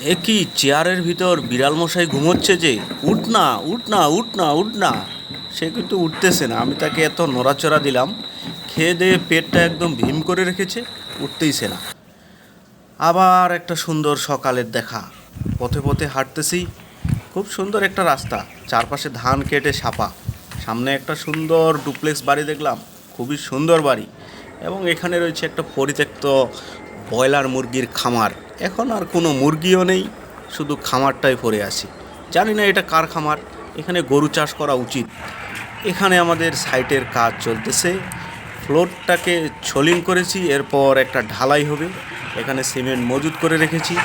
এ কি চেয়ারের ভিতর বিড়াল মশাই ঘুমোচ্ছে যে? উঠ না উঠ না উঠ না উঠ না। সে কিন্তু উঠতেছে না। আমি তাকে এত নড়াচড়া দিলাম, খেয়ে দিয়ে পেটটা একদম ভীম করে রেখেছে উঠতেইছে না। আবার একটা সুন্দর সকালের দেখা। পথে পথে হাঁটতেছি। খুব সুন্দর একটা রাস্তা। চারপাশে ধান কেটে সাপা সামনে একটা সুন্দর ডুপ্লেক্স বাড়ি দেখলাম। খুবই সুন্দর বাড়ি। এবং এখানে রয়েছে একটা পরিত্যক্ত ব্রয়লার মুরগির খামার। এখন আর কোনো মুরগিও নেই, শুধু খামারটাই পড়ে আছি। জানি না এটা কার খামার, এখানে গরু চাষ করা উচিত। এখানে আমাদের সাইটের কাজ চলতেছে। ফ্লোরটাকে ছলিং করেছি, এরপর একটা ঢালাই হবে। এখানে সিমেন্ট মজুত করে রেখেছি।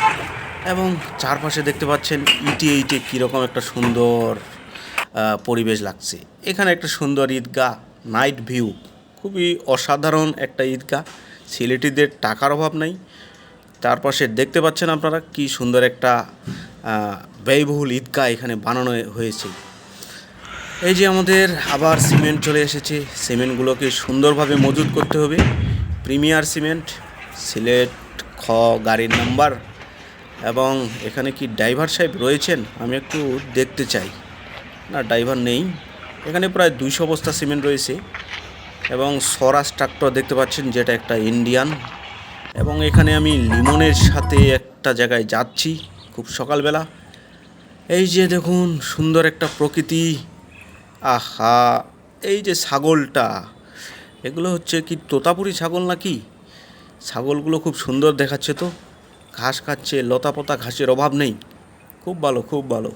এবং চারপাশে দেখতে পাচ্ছেন ইটে ইটে কীরকম একটা সুন্দর পরিবেশ লাগছে। এখানে একটা সুন্দর ঈদগাহ, নাইট ভিউ। খুবই অসাধারণ একটা ঈদগাহ। সিলেটিদের টাকার অভাব নাই। তার পাশে দেখতে পাচ্ছেন আপনারা কি সুন্দর একটা ব্যয়বহুল ঈদগাহ এখানে বানানো হয়েছে। এই যে আমাদের আবার সিমেন্ট চলে এসেছে। সিমেন্টগুলোকে সুন্দরভাবে মজুত করতে হবে। প্রিমিয়ার সিমেন্ট, সিলেট খ গাড়ির নাম্বার এবং এখানে কি ড্রাইভার সাহেব রয়েছেন? আমি একটু দেখতে চাই। না, ড্রাইভার নেই। এখানে প্রায় দুইশো বস্তা সিমেন্ট রয়েছে এবং স্বরাজ ট্রাক্টর দেখতে পাচ্ছেন, যেটা একটা ইন্ডিয়ান। এবং এখানে আমি লিমনের সাথে একটা জায়গায় যাচ্ছি খুব সকালবেলা। এই যে দেখুন, সুন্দর একটা প্রকৃতি। আহা, এই যে ছাগলটা, এগুলো হচ্ছে কি তোতাপুরি ছাগল নাকি? ছাগলগুলো খুব সুন্দর দেখাচ্ছে তো। ঘাস খাচ্ছে, লতাপতা, ঘাসের অভাব নেই। খুব ভালো খুব ভালো।